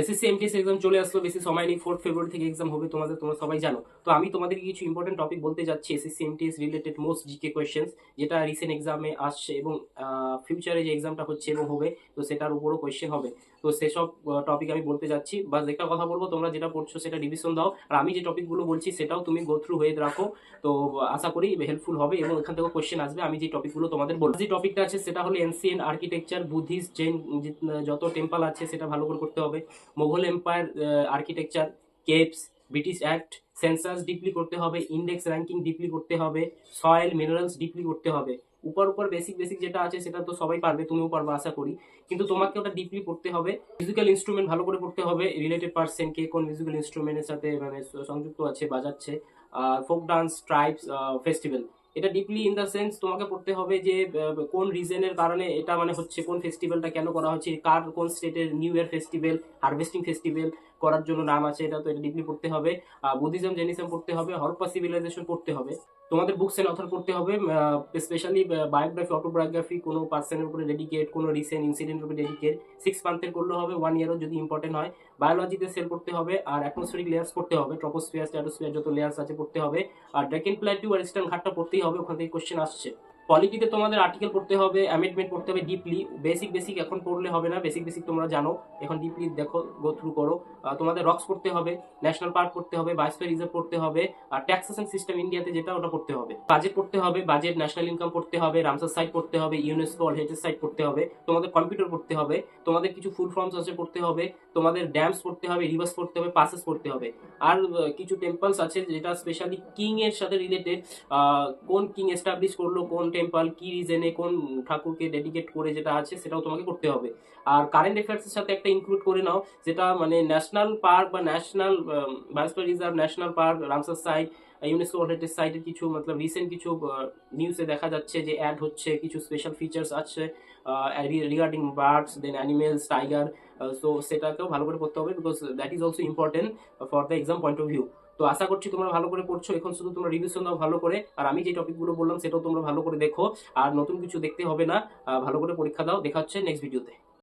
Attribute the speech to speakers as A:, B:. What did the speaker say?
A: SSC MTS exam চলে আসলো, বেশি সময় নেই ফোর্থ ফেব্রুয়ারি থেকে এক্সাম হবে, তোমাদের, তোমরা সবাই জানো। তো আমি তোমাদের কিছু ইম্পর্টেন্ট টপিক বলতে যাচ্ছি SSC MTS related most GK questions যেটা রিসেন্ট এক্সামে আসছে এবং ফিউচারে যে এক্সামটা হচ্ছে এবং হবে, তো সেটার উপরও কোয়েশ্চেন হবে। তো সেসব টপিক আমি বলতে যাচ্ছি। বা যেটা কথা বলব, তোমরা যেটা পড়ছো সেটা ডিভিশন দাও। আর আমি যে টপিকগুলো বলছি, সেটাও তুমি গো থ্রু হয়ে রাখো। তো, আশা করি হেল্পফুল হবে এবং এখান থেকে কোয়েশ্চেন আসবে। আমি যে টপিকগুলো তোমাদের বলব যে টপিকটা আছে, সেটা হলো এনসিএন আর্কিটেকচার বুদ্ধিস্ট জৈন যত টেম্পল আছে, সেটা ভালো করে করতে হবে। Mughal empire architecture capes British act census deeply করতে হবে ইন্ডেক্স র্যাঙ্কিং ডিপলি করতে হবে সয়েল মিনারেলস ডিপলি করতে হবে। উপর উপর বেসিক বেসিক যেটা আছে সেটা তো সবাই পারবে, তুমিও পারবে, আশা করি। কিন্তু তোমাকে ওটা ডিপলি পড়তে হবে মিউজিক্যাল ইনস্ট্রুমেন্ট ভালো করে পড়তে হবে রিলেটেড পার্সন কে কোন মিউজিক্যাল ইনস্ট্রুমেন্টের সাথে মানে সংযুক্ত আছে, বাজাচ্ছে আর ফোক ডান্স ট্রাইবস ফেস্টিভ্যাল এটা ডিপলি ইন দ্য সেন্স তোমাকে পড়তে হবে যে কোন রিজনের কারণে এটা মানে হচ্ছে, কোন ফেস্টিভ্যালটা কেন করা হচ্ছে, কার কোন স্টেটের new year festival harvesting festival করার জন্য নাম আছে, এটা তো এটা ডিপলি পড়তে হবে। বুদ্ধিজম জেনিজম পড়তে হবে হরপ্পা সিভিলাইজেশন পড়তে হবে। তোমাদের বুকস এন্ড অথর পড়তে হবে স্পেশালি বায়োগ্রাফি অটোবায়োগ্রাফি কোনো পার্সনের উপরে ডেডিকেট কোনো রিসেন্ট ইনসিডেন্টের উপরে ডেডিকেট সিক্স মান্থের করলে হবে ওয়ান ইয়ারও যদি ইম্পর্টেন্ট হয়। বায়োলজিতে সেল পড়তে হবে, আর অ্যাটমসফিয়ারিক লেয়ার্স পড়তে হবে ট্রপোস্ফিয়ার স্ট্যাটোস্ফিয়ার যত লেয়ার্স আছে পড়তে হবে। আর ড্রেকেন প্ল্যাটিউ আর ইস্টার্ন ঘাটটা পড়তেই হবে ওখান থেকে কোশ্চেন আসছে। পলিটিতে তোমাদের আর্টিকেল পড়তে হবে অ্যামেন্ডমেন্ট পড়তে হবে ডিপলি বেসিক বেসিক এখন পড়লে হবে না বেসিক বেসিক তোমরা জানো এখন ডিপলি দেখো গো থ্রু করো তোমাদের রক্স পড়তে হবে ন্যাশনাল পার্ক পড়তে হবে বায়োস্ফিয়ার রিজার্ভ পড়তে হবে আর ট্যাক্সেশন সিস্টেম ইন্ডিয়াতে যেটা ওটা পড়তে হবে বাজেট পড়তে হবে বাজেট ন্যাশনাল ইনকাম পড়তে হবে রামসার সাইট পড়তে হবে ইউনেস্কো অল সাইট পড়তে হবে তোমাদের কম্পিউটার পড়তে হবে তোমাদের কিছু ফুল ফর্মস আছে পড়তে হবে তোমাদের ড্যামস পড়তে হবে রিভার্স পড়তে হবে পাসেস পড়তে হবে আর কিছু টেম্পলস আছে যেটা স্পেশালি কিং এর সাথে রিলেটেড কোন কিং এস্টাবলিশ করল কোন টেম্পল কি রিজনে কোন ঠাকুরকে ডেডিকেট করে যেটা আছে সেটাও তোমাকে করতে হবে। আর কারেন্ট অ্যাফেয়ার্স এর সাথে একটা ইনক্লুড করে নাও, যেটা মানে ন্যাশনাল পার্ক বা national biosphere reserve national park Ramsar site UNESCO heritage সাইটের কিছু, মতলব রিসেন্ট কিছু নিউজে দেখা যাচ্ছে যে অ্যাড হচ্ছে, কিছু স্পেশাল ফিচার্স আছে regarding birds then animals tiger so সেটাকেও ভালো করে পড়তে হবে because that is also important for the exam point of view তো আশা করছি তোমরা ভালো করে পড়ছো। এখন শুধু তোমরা রিভিশন দাও ভালো করে। আর আমি যে টপিকগুলো বললাম, সেটাও তোমরা ভালো করে দেখো। আর নতুন কিছু দেখতে হবে না। ভালো করে পরীক্ষা দাও। দেখা হচ্ছে নেক্সট ভিডিওতে